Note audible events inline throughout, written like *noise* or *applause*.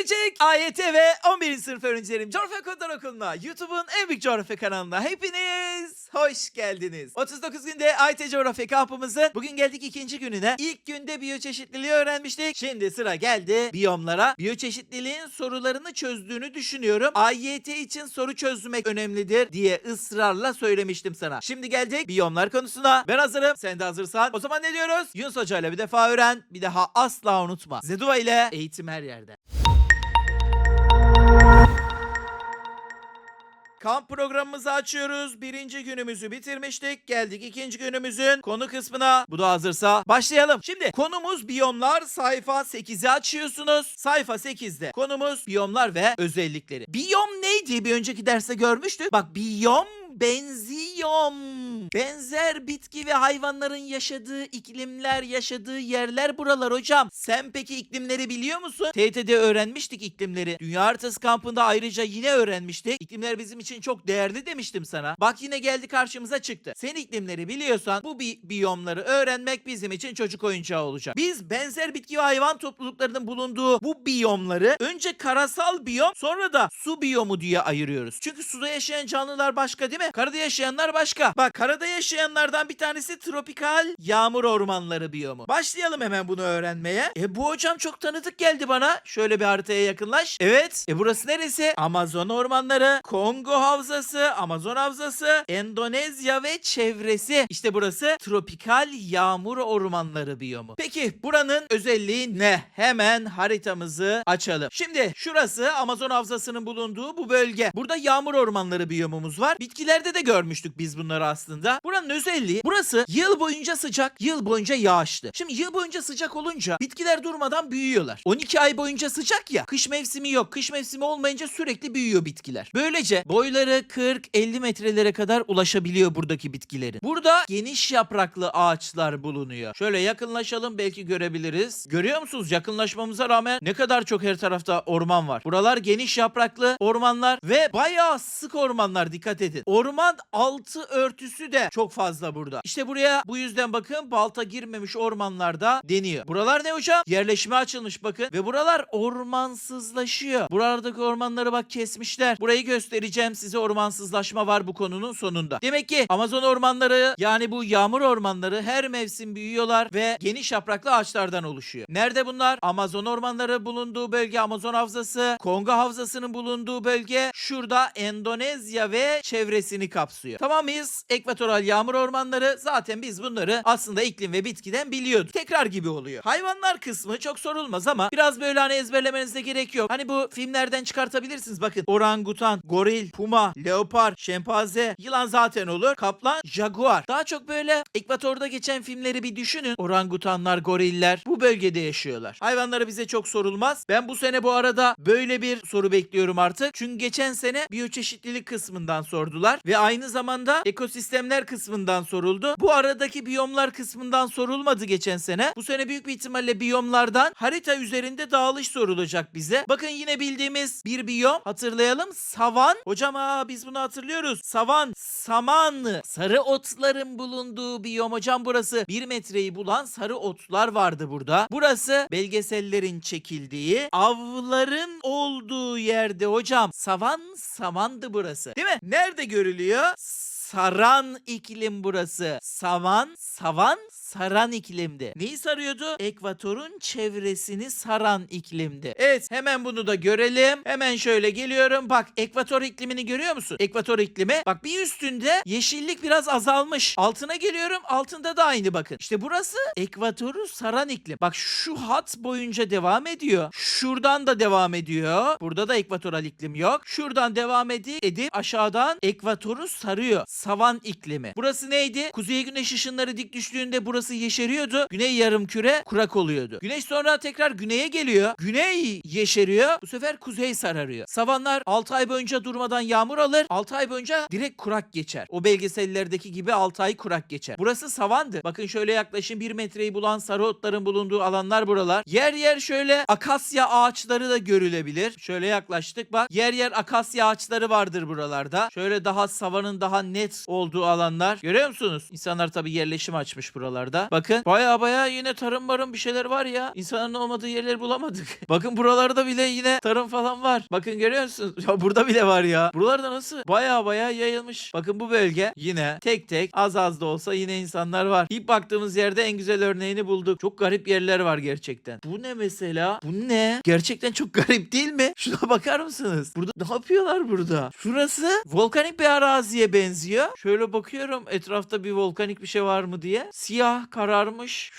Böcek, AYT ve 11. sınıf öğrencilerim Coğrafya Kodlar Okulu'na, YouTube'un en büyük coğrafya kanalına hepiniz hoş geldiniz. 39 günde AYT Coğrafya kampımızın bugün geldik ikinci gününe. İlk günde biyoçeşitliliği öğrenmiştik. Şimdi sıra geldi biyomlara. Biyoçeşitliliğin sorularını çözdüğünü düşünüyorum. AYT için soru çözmek önemlidir diye ısrarla söylemiştim sana. Şimdi geldik biyomlar konusuna. Ben hazırım. Sen de hazırsan. O zaman ne diyoruz? Yunus Hoca ile bir defa öğren. Bir daha asla unutma. Zeduva ile eğitim her yerde. Kamp programımızı açıyoruz. Birinci günümüzü bitirmiştik. Geldik ikinci günümüzün konu kısmına. Bu da hazırsa başlayalım. Şimdi konumuz biyomlar. Sayfa 8'i açıyorsunuz. Sayfa 8'de konumuz biyomlar ve özellikleri. Biyom neydi? Bir önceki derste görmüştük. Bak biyom benziyom. Benzer bitki ve hayvanların yaşadığı iklimler, yaşadığı yerler buralar hocam. Sen peki iklimleri biliyor musun? TT'de öğrenmiştik iklimleri. Dünya Haritası kampında ayrıca yine öğrenmiştik. İklimler bizim için çok değerli demiştim sana. Bak yine geldi karşımıza çıktı. Sen iklimleri biliyorsan bu bi- biyomları öğrenmek bizim için çocuk oyuncağı olacak. Biz benzer bitki ve hayvan topluluklarının bulunduğu bu biyomları önce karasal biyom sonra da su biyomu diye ayırıyoruz. Çünkü suda yaşayan canlılar başka değil mi? Karada yaşayanlar başka. Bak karada yaşayanlardan bir tanesi tropikal yağmur ormanları biyomu. Başlayalım hemen bunu öğrenmeye. E bu hocam çok tanıdık geldi bana. Şöyle bir haritaya yakınlaş. Evet. E burası neresi? Amazon ormanları, Kongo havzası, Amazon havzası, Endonezya ve çevresi. İşte burası tropikal yağmur ormanları biyomu. Peki buranın özelliği ne? Hemen haritamızı açalım. Şimdi şurası Amazon havzasının bulunduğu bu bölge. Burada yağmur ormanları biyomumuz var. Bitkilerde de görmüştük biz bunları aslında. Buranın özelliği burası yıl boyunca sıcak, yıl boyunca yağışlı. Şimdi yıl boyunca sıcak olunca bitkiler durmadan büyüyorlar. 12 ay boyunca sıcak ya. Kış mevsimi yok. Kış mevsimi olmayınca sürekli büyüyor bitkiler. Böylece boyları 40-50 metrelere kadar ulaşabiliyor buradaki bitkilerin. Burada geniş yapraklı ağaçlar bulunuyor. Şöyle yakınlaşalım belki görebiliriz. Görüyor musunuz? Yakınlaşmamıza rağmen ne kadar çok her tarafta orman var. Buralar geniş yapraklı ormanlar ve bayağı sık ormanlar dikkat edin. Orman altı örtüsü de çok fazla burada. İşte buraya bu yüzden bakın balta girmemiş ormanlarda deniyor. Buralar ne hocam? Yerleşime açılmış bakın ve buralar ormansızlaşıyor. Buralardaki ormanları bak kesmişler. Burayı göstereceğim size ormansızlaşma var bu konunun sonunda. Demek ki Amazon ormanları yani bu yağmur ormanları her mevsim büyüyorlar ve geniş yapraklı ağaçlardan oluşuyor. Nerede bunlar? Amazon ormanları bulunduğu bölge Amazon havzası, Kongo havzasının bulunduğu bölge şurada Endonezya ve çevresini kapsıyor. Tamam mıyız? Ekvatoral yağmur ormanları zaten biz bunları aslında iklim ve bitkiden biliyorduk. Tekrar gibi oluyor. Hayvanlar kısmı çok sorulmaz ama biraz böyle hani ezberlemenize gerek yok. Hani bu filmlerden çıkartabilirsiniz. Bakın orangutan, goril, puma, leopar, şempanze, yılan zaten olur. Kaplan, jaguar. Daha çok böyle ekvatorda geçen filmleri bir düşünün. Orangutanlar, goriller bu bölgede yaşıyorlar. Hayvanları bize çok sorulmaz. Ben bu sene bu arada böyle bir soru bekliyorum artık. Çünkü geçen sene biyoçeşitlilik kısmından sordular ve aynı zamanda ekosistemler kısmından soruldu. Bu aradaki biyomlar kısmından sorulmadı geçen sene. Bu sene büyük bir ihtimalle biyomlardan harita üzerinde dağılış sorulacak bize. Bakın yine bildiğimiz bir biyom hatırlayalım. Savan. Hocam aa biz bunu hatırlıyoruz. Savan, saman, sarı otların bulunduğu biyom hocam burası. Bir metreyi bulan sarı otlar vardı burada. Burası belgesellerin çekildiği, avların olduğu yerde hocam. Savan, samandı burası. Değil mi? Nerede görülüyor? Saran iklim burası. Savan, savan, saran iklimdi. Neyi sarıyordu? Ekvatorun çevresini saran iklimdi. Evet hemen bunu da görelim. Hemen şöyle geliyorum. Bak ekvator iklimini görüyor musun? Ekvator iklimi. Bak bir üstünde yeşillik biraz azalmış. Altına geliyorum. Altında da aynı bakın. İşte burası ekvatoru saran iklim. Bak şu hat boyunca devam ediyor. Şuradan da devam ediyor. Burada da ekvatoral iklim yok. Şuradan devam edi- edip aşağıdan ekvatoru sarıyor. Savan iklimi. Burası neydi? Kuzey güneş ışınları dik düştüğünde burası yeşeriyordu. Güney yarım küre kurak oluyordu. Güneş sonra tekrar güneye geliyor. Güney yeşeriyor. Bu sefer kuzey sararıyor. Savanlar 6 ay boyunca durmadan yağmur alır. 6 ay boyunca direkt kurak geçer. O belgesellerdeki gibi 6 ay kurak geçer. Burası savandı. Bakın şöyle yaklaşın 1 metreyi bulan sarı otların bulunduğu alanlar buralar. Yer yer şöyle akasya ağaçları da görülebilir. Şöyle yaklaştık bak. Yer yer akasya ağaçları vardır buralarda. Şöyle daha savanın daha net olduğu alanlar. Görüyor musunuz? İnsanlar tabii yerleşim açmış buralarda. Buralarda. Bakın baya baya yine tarım barım bir şeyler var ya. İnsanların olmadığı yerleri bulamadık. *laughs* Bakın buralarda bile yine tarım falan var. Bakın görüyor musunuz? *laughs* Ya burada bile var ya. Buralarda nasıl? Baya baya yayılmış. Bakın bu bölge yine tek tek az az da olsa yine insanlar var. İlk baktığımız yerde en güzel örneğini bulduk. Çok garip yerler var gerçekten. Bu ne mesela? Bu ne? Gerçekten çok *laughs* garip değil mi? Şuna bakar mısınız? Burada ne yapıyorlar burada? Şurası volkanik bir araziye benziyor. Şöyle bakıyorum etrafta bir volkanik bir şey var mı diye. Siyah kararmış.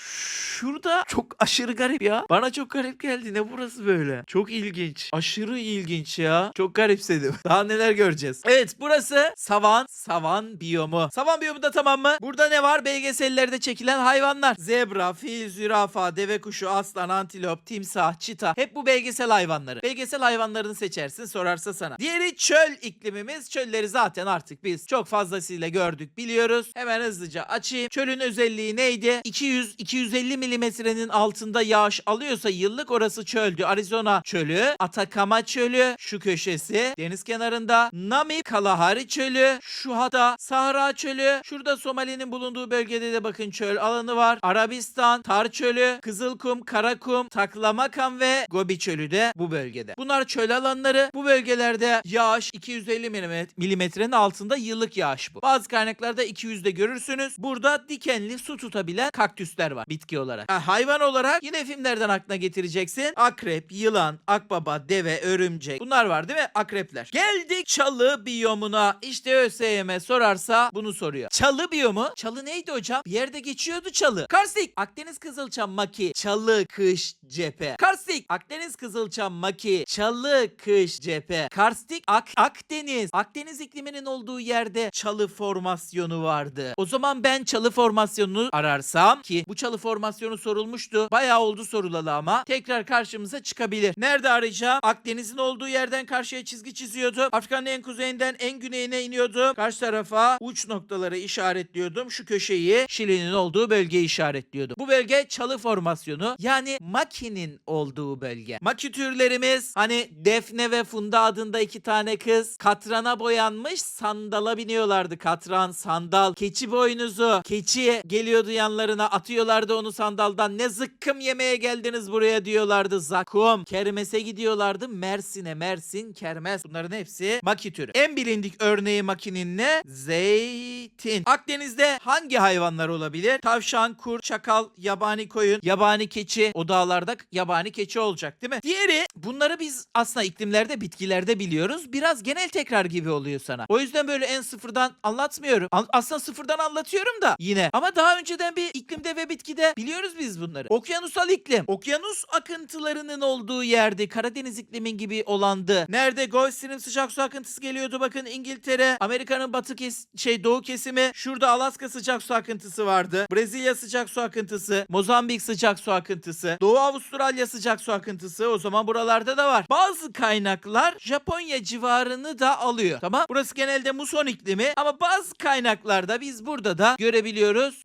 Şurada çok aşırı garip ya. Bana çok garip geldi. Ne burası böyle? Çok ilginç. Aşırı ilginç ya. Çok garipsedim. *laughs* Daha neler göreceğiz. Evet burası savan. Savan biyomu. Savan biyomu da tamam mı? Burada ne var? Belgesellerde çekilen hayvanlar. Zebra, fil, zürafa, deve kuşu, aslan, antilop, timsah, çita. Hep bu belgesel hayvanları. Belgesel hayvanlarını seçersin sorarsa sana. Diğeri çöl iklimimiz. Çölleri zaten artık biz çok fazlasıyla gördük biliyoruz. Hemen hızlıca açayım. Çölün özelliği neydi? 200-250 milimetrenin altında yağış alıyorsa yıllık orası çöldü. Arizona çölü, Atakama çölü, şu köşesi deniz kenarında, Namib Kalahari çölü, şu hatta Sahra çölü, şurada Somali'nin bulunduğu bölgede de bakın çöl alanı var. Arabistan, Tar çölü, Kızılkum, Karakum, Taklamakan ve Gobi çölü de bu bölgede. Bunlar çöl alanları. Bu bölgelerde yağış 250 milimet- milimetrenin altında yıllık yağış bu. Bazı kaynaklarda 200'de görürsünüz. Burada dikenli su tutabilen kaktüsler var bitki olarak. Ha, hayvan olarak yine filmlerden aklına getireceksin. Akrep, yılan, akbaba, deve, örümcek. Bunlar var değil mi? Akrepler. Geldik çalı biyomuna. İşte ÖSYM sorarsa bunu soruyor. Çalı biyomu? Çalı neydi hocam? Bir yerde geçiyordu çalı. Karstik. Akdeniz Kızılçam Maki. Çalı kış cephe. Karstik. Akdeniz Kızılçam Maki. Çalı kış cephe. Karstik. Ak Akdeniz. Akdeniz ikliminin olduğu yerde çalı formasyonu vardı. O zaman ben çalı formasyonunu ararsam ki bu çalı formasyonu sorulmuştu. Bayağı oldu sorulalı ama tekrar karşımıza çıkabilir. Nerede arayacağım? Akdeniz'in olduğu yerden karşıya çizgi çiziyordum. Afrika'nın en kuzeyinden en güneyine iniyordum. Karşı tarafa uç noktaları işaretliyordum. Şu köşeyi Şili'nin olduğu bölgeyi işaretliyordum. Bu bölge çalı formasyonu yani makinin olduğu bölge. Maki türlerimiz hani Defne ve Funda adında iki tane kız katrana boyanmış sandala biniyorlardı. Katran, sandal, keçi boynuzu. Keçi geliyordu yanlarına atıyorlardı onu sandaldan. Ne zıkkım yemeye geldiniz buraya diyorlardı. Zakum. Kermese gidiyorlardı. Mersin'e. Mersin, kermes. Bunların hepsi maki türü. En bilindik örneği makinin ne? Zeytin. Akdeniz'de hangi hayvanlar olabilir? Tavşan, kurt, çakal, yabani koyun, yabani keçi. O dağlarda yabani keçi olacak değil mi? Diğeri bunları biz aslında iklimlerde, bitkilerde biliyoruz. Biraz genel tekrar gibi oluyor sana. O yüzden böyle en sıfırdan anlatmıyorum. An- aslında sıfırdan anlatıyorum da yine. Ama daha önceden bir iklimde ve bitkide biliyoruz biz bunları. Okyanusal iklim. Okyanus akıntılarının olduğu yerde Karadeniz iklimin gibi olandı. Nerede Gulf Stream sıcak su akıntısı geliyordu bakın İngiltere, Amerika'nın batı kes şey doğu kesimi. Şurada Alaska sıcak su akıntısı vardı. Brezilya sıcak su akıntısı, Mozambik sıcak su akıntısı, Doğu Avustralya sıcak su akıntısı. O zaman buralarda da var. Bazı kaynaklar Japonya civarını da alıyor. Tamam? Burası genelde muson iklimi ama bazı kaynaklarda biz burada da görebiliyoruz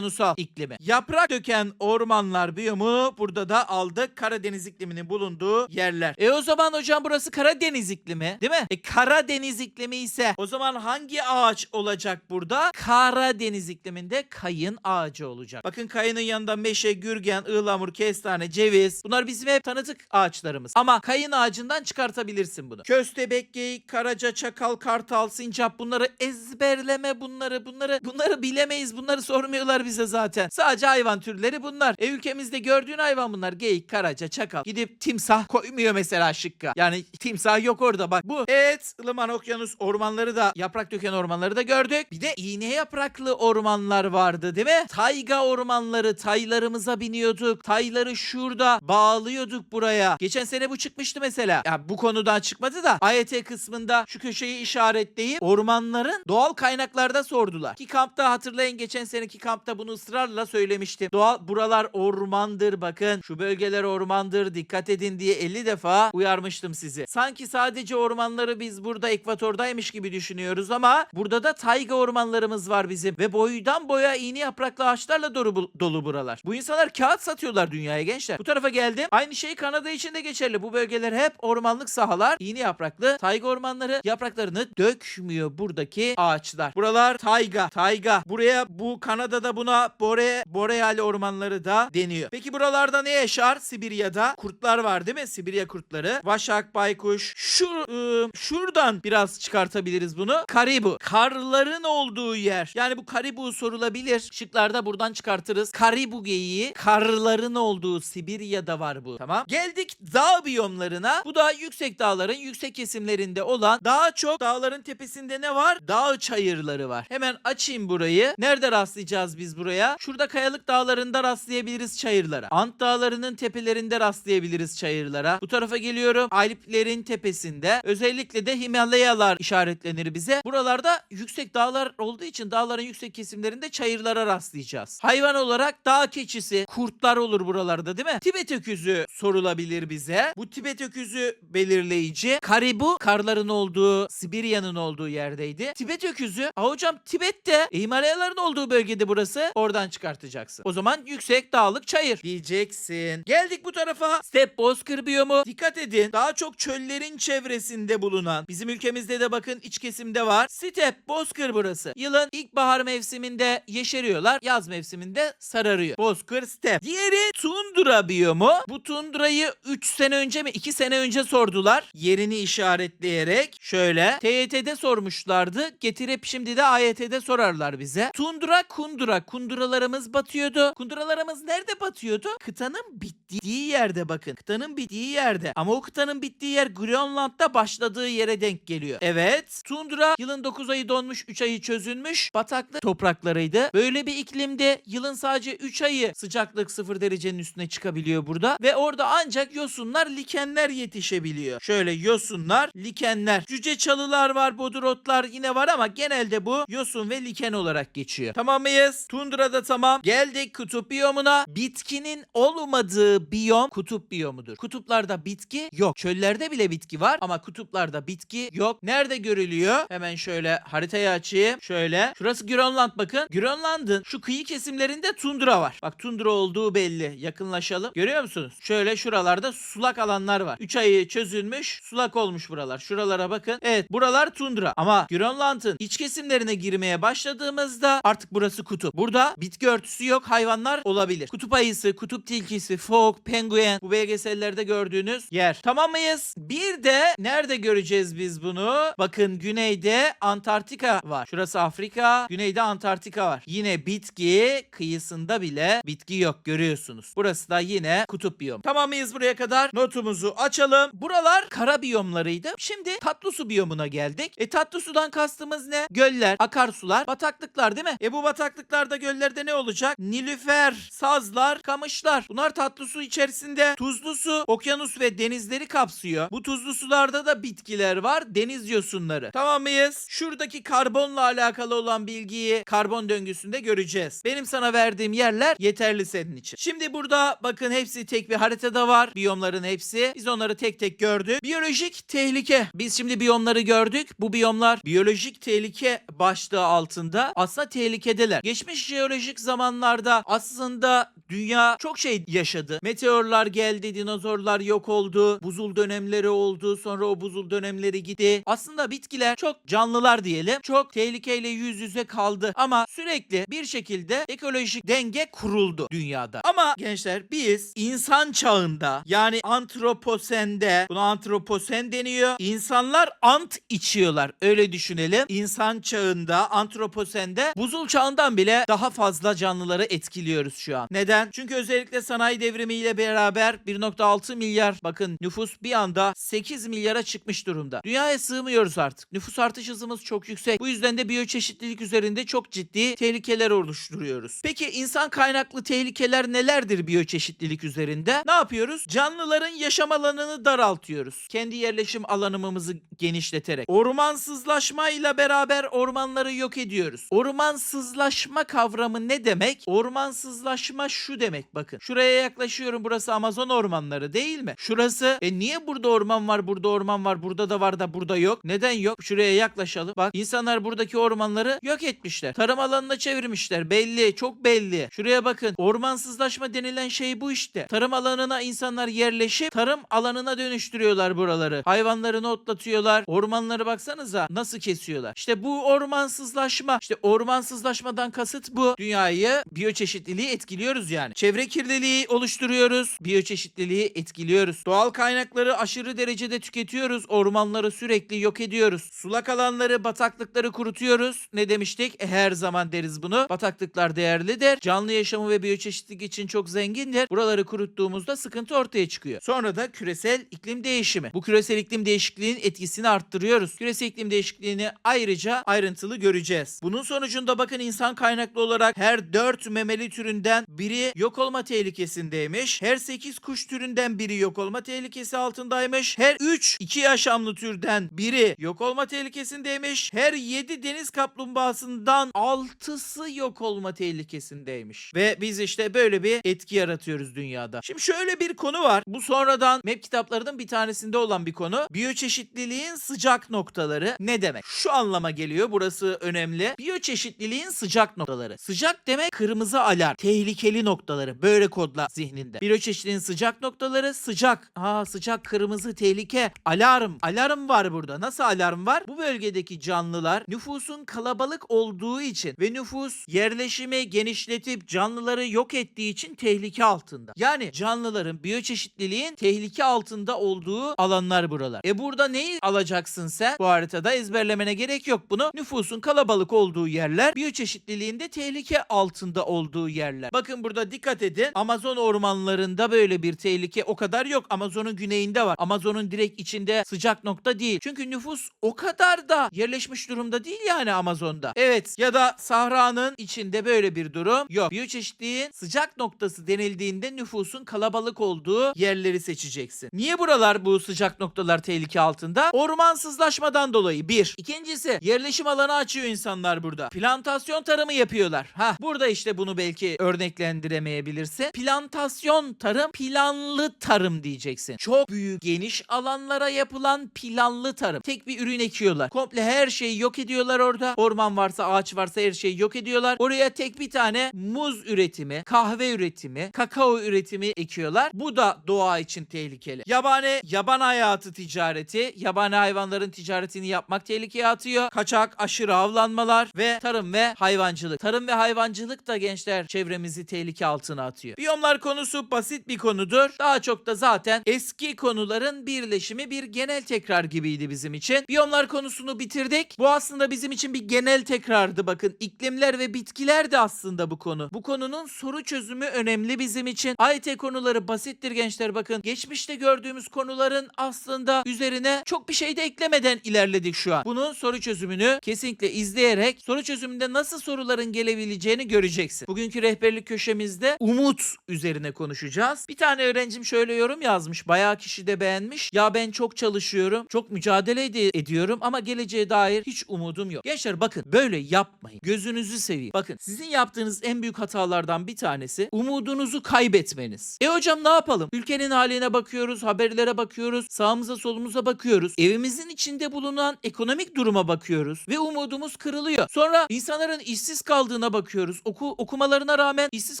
okyanusal iklimi. Yaprak döken ormanlar biyomu burada da aldık. Karadeniz ikliminin bulunduğu yerler. E o zaman hocam burası Karadeniz iklimi değil mi? E Karadeniz iklimi ise o zaman hangi ağaç olacak burada? Karadeniz ikliminde kayın ağacı olacak. Bakın kayının yanında meşe, gürgen, ıhlamur, kestane, ceviz. Bunlar bizim hep tanıdık ağaçlarımız. Ama kayın ağacından çıkartabilirsin bunu. Köstebek, geyik, karaca, çakal, kartal, sincap bunları ezberleme bunları. Bunları bunları bilemeyiz. Bunları sormuyorlar bize zaten. Sadece hayvan türleri bunlar. E ülkemizde gördüğün hayvan bunlar. Geyik, karaca, çakal. Gidip timsah koymuyor mesela şıkka. Yani timsah yok orada bak. Bu evet ılıman okyanus ormanları da yaprak döken ormanları da gördük. Bir de iğne yapraklı ormanlar vardı değil mi? Tayga ormanları taylarımıza biniyorduk. Tayları şurada bağlıyorduk buraya. Geçen sene bu çıkmıştı mesela. Ya bu konudan çıkmadı da AYT kısmında şu köşeyi işaretleyip ormanların doğal kaynaklarda sordular. Ki kampta hatırlayın geçen seneki kampta bunu ısrarla söylemiştim. Doğal buralar ormandır bakın. Şu bölgeler ormandır dikkat edin diye 50 defa uyarmıştım sizi. Sanki sadece ormanları biz burada ekvatordaymış gibi düşünüyoruz ama burada da tayga ormanlarımız var bizim ve boydan boya iğne yapraklı ağaçlarla dolu, dolu buralar. Bu insanlar kağıt satıyorlar dünyaya gençler. Bu tarafa geldim. Aynı şey Kanada için de geçerli. Bu bölgeler hep ormanlık sahalar. iğne yapraklı tayga ormanları yapraklarını dökmüyor buradaki ağaçlar. Buralar tayga. Tayga. Buraya bu Kanada'da buna buna bore, boreal ormanları da deniyor. Peki buralarda ne yaşar? Sibirya'da kurtlar var değil mi? Sibirya kurtları. Vaşak, baykuş. Şu, ıı, şuradan biraz çıkartabiliriz bunu. Karibu. Karların olduğu yer. Yani bu karibu sorulabilir. Şıklarda buradan çıkartırız. Karibu geyiği. Karların olduğu Sibirya'da var bu. Tamam. Geldik dağ biyomlarına. Bu da yüksek dağların yüksek kesimlerinde olan daha çok dağların tepesinde ne var? Dağ çayırları var. Hemen açayım burayı. Nerede rastlayacağız biz buraya? Şurada kayalık dağlarında rastlayabiliriz çayırlara. Ant dağlarının tepelerinde rastlayabiliriz çayırlara. Bu tarafa geliyorum. Alplerin tepesinde. Özellikle de Himalayalar işaretlenir bize. Buralarda yüksek dağlar olduğu için dağların yüksek kesimlerinde çayırlara rastlayacağız. Hayvan olarak dağ keçisi, kurtlar olur buralarda değil mi? Tibet öküzü sorulabilir bize. Bu Tibet öküzü belirleyici. Karibu karların olduğu, Sibirya'nın olduğu yerdeydi. Tibet öküzü, aa hocam Tibet'te e, Himalayaların olduğu bölgede burası. Oradan çıkartacaksın. O zaman yüksek dağlık çayır diyeceksin. Geldik bu tarafa. Step bozkır biyomu. Dikkat edin. Daha çok çöllerin çevresinde bulunan. Bizim ülkemizde de bakın iç kesimde var. Step bozkır burası. Yılın ilkbahar mevsiminde yeşeriyorlar. Yaz mevsiminde sararıyor. Bozkır step. Diğeri tundra biyomu. Bu tundrayı 3 sene önce mi 2 sene önce sordular. Yerini işaretleyerek şöyle TYT'de sormuşlardı. Getirip şimdi de AYT'de sorarlar bize. Tundra kundura. Kunduralarımız batıyordu. Kunduralarımız nerede batıyordu? Kıtanın bittiği yerde bakın. Kıtanın bittiği yerde. Ama o kıtanın bittiği yer Grönland'da başladığı yere denk geliyor. Evet. Tundra yılın 9 ayı donmuş 3 ayı çözülmüş. Bataklı topraklarıydı. Böyle bir iklimde yılın sadece 3 ayı sıcaklık 0 derecenin üstüne çıkabiliyor burada. Ve orada ancak yosunlar, likenler yetişebiliyor. Şöyle yosunlar, likenler. Cüce çalılar var, bodurotlar yine var ama genelde bu yosun ve liken olarak geçiyor. Tamam mıyız? Tundra'da tamam. Geldik kutup biyomuna. Bitkinin olmadığı biyom kutup biyomudur. Kutuplarda bitki yok. Çöllerde bile bitki var ama kutuplarda bitki yok. Nerede görülüyor? Hemen şöyle haritayı açayım. Şöyle. Şurası Grönland bakın. Grönland'ın şu kıyı kesimlerinde tundra var. Bak tundra olduğu belli. Yakınlaşalım. Görüyor musunuz? Şöyle şuralarda sulak alanlar var. 3 ayı çözülmüş. Sulak olmuş buralar. Şuralara bakın. Evet buralar tundra. Ama Grönland'ın iç kesimlerine girmeye başladığımızda artık burası kutup. Burada bitki örtüsü yok. Hayvanlar olabilir. Kutup ayısı, kutup tilkisi, fok, penguen bu belgesellerde gördüğünüz yer. Tamam mıyız? Bir de nerede göreceğiz biz bunu? Bakın güneyde Antarktika var. Şurası Afrika. Güneyde Antarktika var. Yine bitki kıyısında bile bitki yok görüyorsunuz. Burası da yine kutup biyom. Tamam mıyız buraya kadar? Notumuzu açalım. Buralar kara biyomlarıydı. Şimdi tatlı su biyomuna geldik. E tatlı sudan kastımız ne? Göller, akarsular, bataklıklar değil mi? E bu bataklıklarda göllerde ne olacak? Nilüfer, sazlar, kamışlar. Bunlar tatlı su içerisinde tuzlu su, okyanus ve denizleri kapsıyor. Bu tuzlu sularda da bitkiler var. Deniz yosunları. Tamam mıyız? Şuradaki karbonla alakalı olan bilgiyi karbon döngüsünde göreceğiz. Benim sana verdiğim yerler yeterli senin için. Şimdi burada bakın hepsi tek bir haritada var. Biyomların hepsi. Biz onları tek tek gördük. Biyolojik tehlike. Biz şimdi biyomları gördük. Bu biyomlar biyolojik tehlike başlığı altında aslında tehlikedeler. Geçmiş jeolojik zamanlarda aslında dünya çok şey yaşadı. Meteorlar geldi, dinozorlar yok oldu, buzul dönemleri oldu, sonra o buzul dönemleri gitti. Aslında bitkiler çok canlılar diyelim. Çok tehlikeyle yüz yüze kaldı ama sürekli bir şekilde ekolojik denge kuruldu dünyada. Ama gençler biz insan çağında yani antroposende buna antroposen deniyor. İnsanlar ant içiyorlar. Öyle düşünelim. İnsan çağında antroposende buzul çağından bile daha fazla canlıları etkiliyoruz şu an. Neden? Çünkü özellikle sanayi devrimiyle beraber 1.6 milyar bakın nüfus bir anda 8 milyara çıkmış durumda. Dünyaya sığmıyoruz artık. Nüfus artış hızımız çok yüksek. Bu yüzden de biyoçeşitlilik üzerinde çok ciddi tehlikeler oluşturuyoruz. Peki insan kaynaklı tehlikeler nelerdir biyoçeşitlilik üzerinde? Ne yapıyoruz? Canlıların yaşam alanını daraltıyoruz. Kendi yerleşim alanımızı genişleterek. Ormansızlaşmayla beraber ormanları yok ediyoruz. Ormansızlaşma kavramı ne demek? Ormansızlaşma şu demek bakın. Şuraya yaklaşıyorum burası Amazon ormanları değil mi? Şurası e niye burada orman var burada orman var burada da var da burada yok? Neden yok? Şuraya yaklaşalım. Bak insanlar buradaki ormanları yok etmişler. Tarım alanına çevirmişler. Belli çok belli. Şuraya bakın. Ormansızlaşma denilen şey bu işte. Tarım alanına insanlar yerleşip tarım alanına dönüştürüyorlar buraları. Hayvanlarını otlatıyorlar. Ormanları baksanıza nasıl kesiyorlar. İşte bu ormansızlaşma. İşte ormansızlaşmadan kasıt bu. Dünyayı biyoçeşitliliği etkiliyoruz yani. Çevre kirliliği oluşturuyoruz. Biyoçeşitliliği etkiliyoruz. Doğal kaynakları aşırı derecede tüketiyoruz. Ormanları sürekli yok ediyoruz. Sulak alanları, bataklıkları kurutuyoruz. Ne demiştik? E, her zaman deriz bunu. Bataklıklar değerlidir. Canlı yaşamı ve biyoçeşitlilik için çok zengindir. Buraları kuruttuğumuzda sıkıntı ortaya çıkıyor. Sonra da küresel iklim değişimi. Bu küresel iklim değişikliğinin etkisini arttırıyoruz. Küresel iklim değişikliğini ayrıca ayrıntılı göreceğiz. Bunun sonucunda bakın insan kaynaklı olarak her 4 memeli türünden biri yok olma tehlikesindeymiş. Her 8 kuş türünden biri yok olma tehlikesi altındaymış. Her 3 2 yaşamlı türden biri yok olma tehlikesindeymiş. Her 7 deniz kaplumbağasından 6'sı yok olma tehlikesindeymiş. Ve biz işte böyle bir etki yaratıyoruz dünyada. Şimdi şöyle bir konu var. Bu sonradan map kitaplarının bir tanesinde olan bir konu. Biyoçeşitliliğin sıcak noktaları ne demek? Şu anlama geliyor. Burası önemli. Biyoçeşitliliğin sıcak noktaları. Sıcak demek kırmızı alarm. Tehlikeli noktaları. Böyle kodla zihninde. Biyoçeşitliliğin sıcak noktaları sıcak. Aa sıcak kırmızı tehlike. Alarm. Alarm var burada. Nasıl alarm var? Bu bölgedeki canlılar nüfusun kalabalık olduğu için ve nüfus yerleşimi genişletip canlıları yok ettiği için tehlike altında. Yani canlıların biyoçeşitliliğin tehlike altında olduğu alanlar buralar. E burada neyi alacaksın sen? Bu haritada ezberlemene gerek yok bunu. Nüfusun kalabalık olduğu yerler, biyoçeşitliliğinde tehlike altında olduğu yerler. Bakın burada dikkat edin. Amazon ormanlarında böyle bir tehlike o kadar yok. Amazon'un güneyinde var. Amazon'un direkt içinde sıcak nokta değil. Çünkü nüfus o kadar da yerleşmiş durumda değil yani Amazon'da. Evet ya da Sahra'nın içinde böyle bir durum yok. Biyoçeşitliğin sıcak noktası denildiğinde nüfusun kalabalık olduğu yerleri seçeceksin. Niye buralar bu sıcak noktalar tehlike altında? Ormansızlaşmadan dolayı bir. İkincisi yerleşim alanı açıyor insanlar burada. Plantasyon tarımı yapıyorlar. Ha burada işte bunu belki örneklendiremeyebilirsin. Plantasyon tarım planlı tarım diyeceksin. Çok büyük geniş alanlara yapılan planlı tarım. Tek bir ürün ekiyorlar. Komple her şeyi yok ediyorlar orada. Orman varsa ağaç varsa her şeyi yok ediyorlar. Oraya tek bir tane muz üretimi, kahve üretimi, kakao üretimi ekiyorlar. Bu da doğa için tehlikeli. Yabani, yaban hayatı ticareti, yabani hayvanların ticaretini yapmak tehlikeye atıyor. Kaçak, aşırı avlanmalar ve tarım ve hayvancılık. Tarım ve hayvancılık da gençler çevremizi tehlike altına atıyor. Biyomlar konusu basit bir konudur. Daha çok da zaten eski konuların birleşimi bir genel tekrar gibiydi bizim için. Biyomlar konusunu bitirdik. Bu aslında bizim için bir genel tekrardı bakın. İklimler ve bitkiler de aslında bu konu. Bu konunun soru çözümü önemli bizim için. AYT konuları basittir gençler bakın. Geçmişte gördüğümüz konuların aslında üzerine çok bir şey de eklemeden ilerledik şu an. Bunun soru çözümünü kesinlikle izleyerek soru çözümünde nasıl soruların gelebileceğini göreceksin. Bugünkü rehberlik köşemizde umut üzerine konuşacağız. Bir tane öğrencim şöyle yorum yazmış. Bayağı kişi de beğenmiş. Ya ben çok çalışıyorum. Çok mücadele ed- ediyorum ama geleceğe dair hiç umudum yok. Gençler bakın böyle yapmayın. Gözünüzü seveyim. Bakın sizin yaptığınız en büyük hatalardan bir tanesi umudunuzu kaybetmeniz. E hocam ne yapalım? Ülkenin haline bakıyoruz, haberlere bakıyoruz, sağımıza solumuza bakıyoruz. Evimizin içinde bulunan ekonomik duruma bakıyoruz ve umudumuz kırılıyor. Sonra insanların işsiz kaldığına bakıyoruz. Oku, okumalarına rağmen işsiz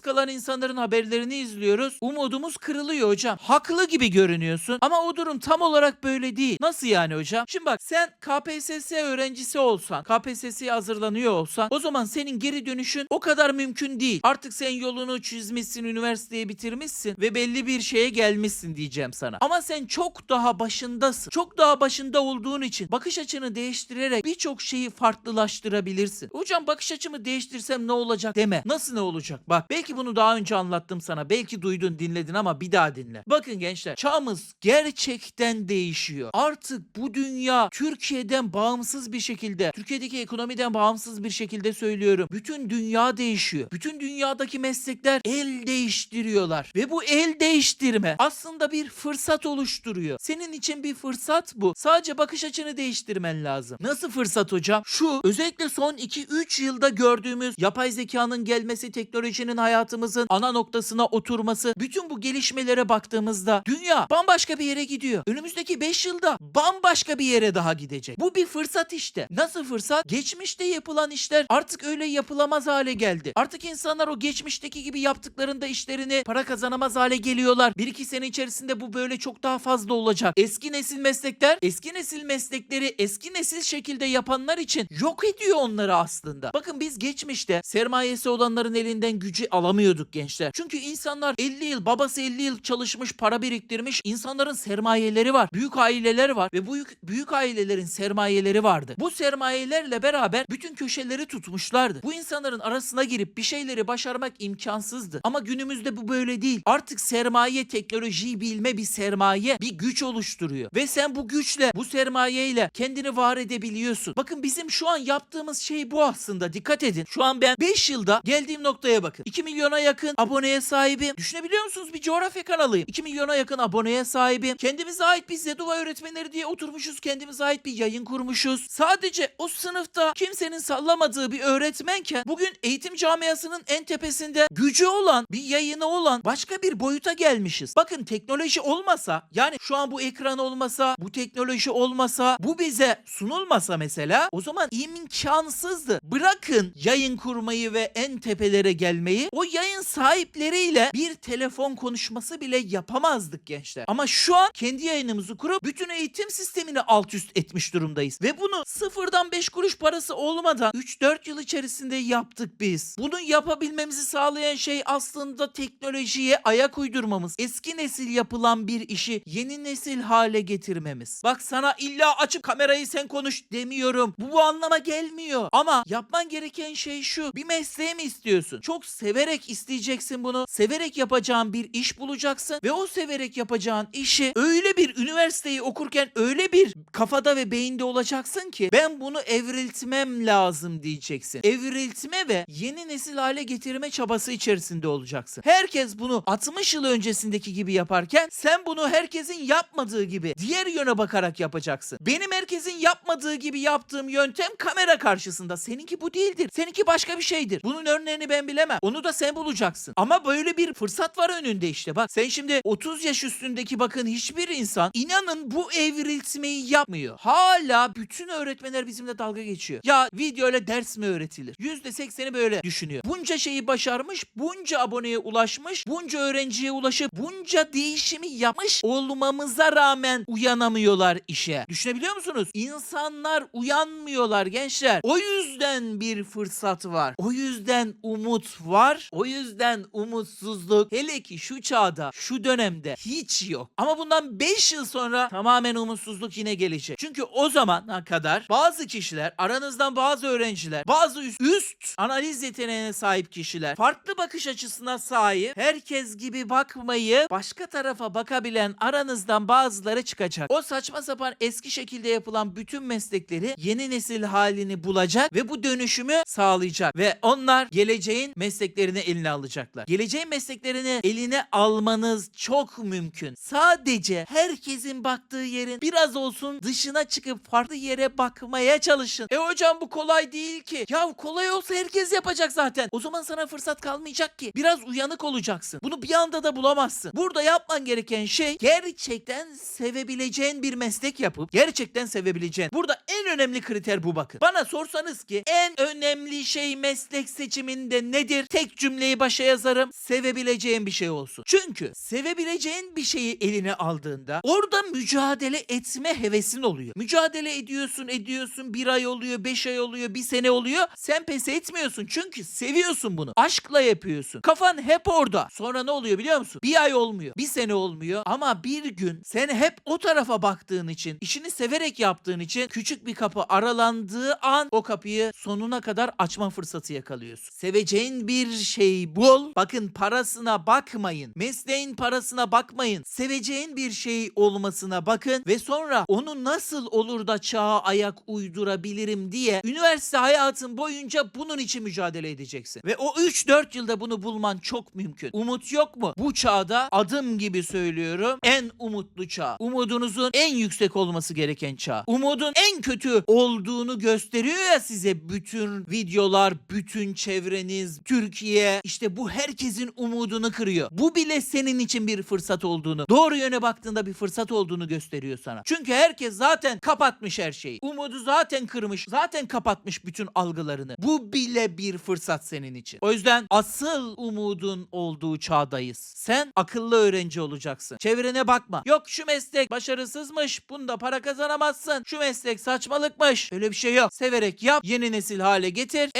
kalan insanların haberlerini izliyoruz. Umudumuz kırılıyor hocam. Haklı gibi görünüyorsun ama o durum tam olarak böyle değil. Nasıl yani hocam? Şimdi bak sen KPSS öğrencisi olsan, KPSS'ye hazırlanıyor olsan o zaman senin geri dönüşün o kadar mümkün değil. Artık sen yolunu çizmişsin, üniversiteyi bitirmişsin ve belli bir şeye gelmişsin diyeceğim sana. Ama sen çok daha başındasın. Çok daha başında olduğun için bakış açını değiştirerek birçok şeyi farklılaştırabilirsin. Hocam bakış açımı değiştirsem ne olacak deme. Nasıl ne olacak? Bak belki bunu daha önce anlattım sana. Belki duydun, dinledin ama bir daha dinle. Bakın gençler, çağımız gerçekten değişiyor. Artık bu dünya Türkiye'den bağımsız bir şekilde, Türkiye'deki ekonomiden bağımsız bir şekilde söylüyorum. Bütün dünya değişiyor. Bütün dünyadaki meslekler el değiştiriyorlar. Ve bu el değiştirme aslında bir fırsat oluşturuyor. Senin için bir fırsat bu. Sadece bakış açını değiştirmen lazım. Nasıl fırsat hocam? Şu özellikle son 2-3 yılda gördüğümüz yapay zekanın gelmesi, teknolojinin hayatımızın ana noktasına oturması, bütün bu gelişmelere baktığımızda dünya bambaşka bir yere gidiyor. Önümüzdeki 5 yılda bambaşka bir yere daha gidecek. Bu bir fırsat işte. Nasıl fırsat? Geçmişte yapılan işler artık öyle yapılamaz hale geldi. Artık insanlar o geçmişteki gibi yaptıklarında işlerini para kazanamaz hale geliyorlar. Bir iki sene içerisinde bu böyle çok daha fazla olacak. Eski nesil meslekler, eski nesil meslekleri eski nesil şekilde yapanlar için yok ediyor onları aslında. Bakın biz geçmişte sermayesi olanların elinden gücü alamıyorduk gençler. Çünkü insanlar 50 yıl, babası 50 yıl çalışmış, para biriktirmiş. insanların sermayeleri var. Büyük aileler var ve bu büyük, büyük ailelerin sermayeleri vardı. Bu sermayelerle beraber bütün köşeleri tutmuşlardı. Bu insanların arasına girip bir şeyleri başarmak imkansızdı. Ama günümüzde bu böyle değil. Artık sermaye teknolojiyi bilme bir sermaye, bir güç oluşturuyor. Ve sen bu güçle, bu sermayeyle kendini var edebiliyorsun. Bakın bizim şu an yaptığımız şey bu aslında. Dikkat edin. Şu an ben 5 yılda geldiğim noktaya bakın. 2 milyona yakın aboneye sahibim. Düşünebiliyor musunuz? Bir coğrafya kanalıyım. 2 milyona yakın aboneye sahibim. Kendimize ait bir Zeduva öğretmenleri diye oturmuşuz. Kendimize ait bir yayın kurmuşuz. Sadece o sınıfta kimsenin sallamadığı bir öğretmenken bugün eğitim camiasının en tepesinde gücü olan, bir yayını olan başka bir boyuta gelmişiz. Bakın teknoloji olmasa yani şu an bu ekran olmasa, bu teknoloji olmasa, bu bize sunulmasa mesela o zaman imkansızdı. Bırakın yayın kurmayı ve en tepelere gelmeyi. O yayın sahipleriyle bir telefon konuşması bile yapamazdık gençler. Ama şu an kendi yayınımızı kurup bütün eğitim sistemini alt üst etmiş durumdayız. Ve bunu sıfırdan 5 kuruş parası olmadan 3-4 yıl içerisinde yaptık biz. Bunu yapabilmemizi sağlayan şey aslında teknolojiye ayak uydurmamız. Eski nesil yapılan bir işi yeni nesil hale getirmemiz. Bak sana illa açıp kamerayı sen konuş demiyorum. Bu bu anlama gelmiyor. Ama yapman gereken şey şu. Bir mesleği mi istiyorsun? Çok severek isteyeceksin bunu. Severek yapacağın bir iş bulacaksın ve o severek yapacağın işi öyle bir üniversiteyi okurken öyle bir kafada ve beyinde olacaksın ki ben bunu evriltmem lazım diyeceksin. Evriltme ve yeni nesil hale getirme çabası içerisinde olacaksın. Herkes bunu 60 yıl öncesindeki gibi yaparken sen bunu herkesin yapmadığı gibi diğer yöne bakarak yapacaksın. Benim herkesin yapmadığı gibi yaptığım yöntem kamera karşısında. Seninki bu değildir. Seninki başka bir şeydir. Bunun örneğini ben bilemem. Onu da sen bulacaksın. Ama böyle bir fırsat var önünde işte. Bak sen şimdi 30 yaş üstündeki bakın hiçbir insan inanın bu evriltmeyi yapmıyor. Hala bütün öğretmenler bizimle dalga geçiyor. Ya video ile ders mi öğretilir? %80'i böyle düşünüyor. Bunca şeyi başarmış, bunca aboneye ulaşmış, bunca öğrenciye ulaşıp bunca değişimi yapmış olmamıza rağmen uyanamıyorlar işe. Düşünebiliyor musunuz? İnsanlar uyanmıyorlar gençler. O yüzden bir fırsat var. O yüzden umut var. O yüzden umutsuzluk hele ki şu çağda, şu dönemde hiç yok. Ama bundan 5 yıl sonra tamamen umutsuzluk yine gelecek. Çünkü o zamana kadar bazı kişiler, aranızdan bazı öğrenciler, bazı üst, üst analiz yeteneğine sahip kişiler, farklı bakış açısına sahip, herkes gibi bakmayı, başka tarafa bakabilen aranızdan bazıları çıkacak. O saçma sapan eski şekilde yapılan bütün meslekleri yeni nesil halini bulacak ve bu dönüşümü sağlayacak. Ve onlar geleceğin mesleklerini eline alacaklar. Geleceğin mesleklerini eline almanız çok mümkün. Sadece herkesin baktığı yerin biraz olsun dışına çıkıp farklı yere bakmaya çalışın. E hocam bu kolay değil ki. Ya kolay olsa herkes yapacak zaten. O zaman sana fırsat kalmayacak ki. Biraz uyanık olacaksın. Bunu bir anda da bulamazsın. Burada yapman gereken şey gerçekten sevebileceğin bir meslek yapıp gerçekten sevebileceğin. Burada en önemli kriter bu bakın. Bana sorsanız ki en önemli şey meslek seçiminde nedir? Tek cümleyi başa yazarım. Sevebileceğin bir şey olsun. Çünkü sevebileceğin bir şeyi eline aldığında orada mücadele etme hevesin oluyor. Mücadele ediyorsun, ediyorsun. Bir ay oluyor, beş ay oluyor, bir sene oluyor. Sen pes etmiyorsun çünkü seviyorsun bunu. Aşkla yapıyorsun. Kafan hep orada. Sonra ne oluyor biliyor musun? Bir ay olmuyor, bir sene olmuyor ama bir gün sen hep o tarafa baktığın için, işini severek yaptığın için küçük bir kapı aralandığı an o kapıyı sonuna kadar açma fırsatı yakalıyorsun. Seveceğin bir şey bul. Bakın parasına bakmayın. Mesleğin parasına bakmayın. Seveceğin bir şey olmasına bakın ve sonra onu nasıl olur da çağa ayak uydurabilirim diye üniversite hayatın boyunca bunun için mücadele edeceksin. Ve o 3-4 yılda bunu bulman çok mümkün. Umut yok mu? Bu çağda adım gibi söylüyorum en umutlu çağ. Umudunuzun en yüksek olması gereken çağ. Umudun en kötü olduğunu gösteriyor ya size bütün videolar, bütün çevreniz, Türkiye, işte bu herkesin umudunu kırıyor. Bu bile senin için bir fırsat olduğunu, doğru yöne baktığında bir fırsat olduğunu gösteriyor sana. Çünkü herkes zaten kapatmış her şeyi. Umudu zaten kırmış, zaten kapatmış bütün algılarını. Bu bile bir fırsat senin için. O yüzden asıl umudun olduğu çağdayız. Sen akıllı öğrenci olacaksın. Çevrene bakma. Yok şu meslek başarısızmış, bunda para kazanamazsın. Şu meslek saçmalıkmış. Öyle bir şey yok. Severek yap, yeni nesil hale getir.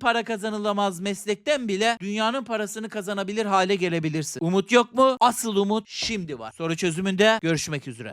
Para kazanılamaz meslekten bile dünyanın parasını kazanabilir hale gelebilirsin. Umut yok mu? Asıl umut şimdi var. Soru çözümünde görüşmek üzere.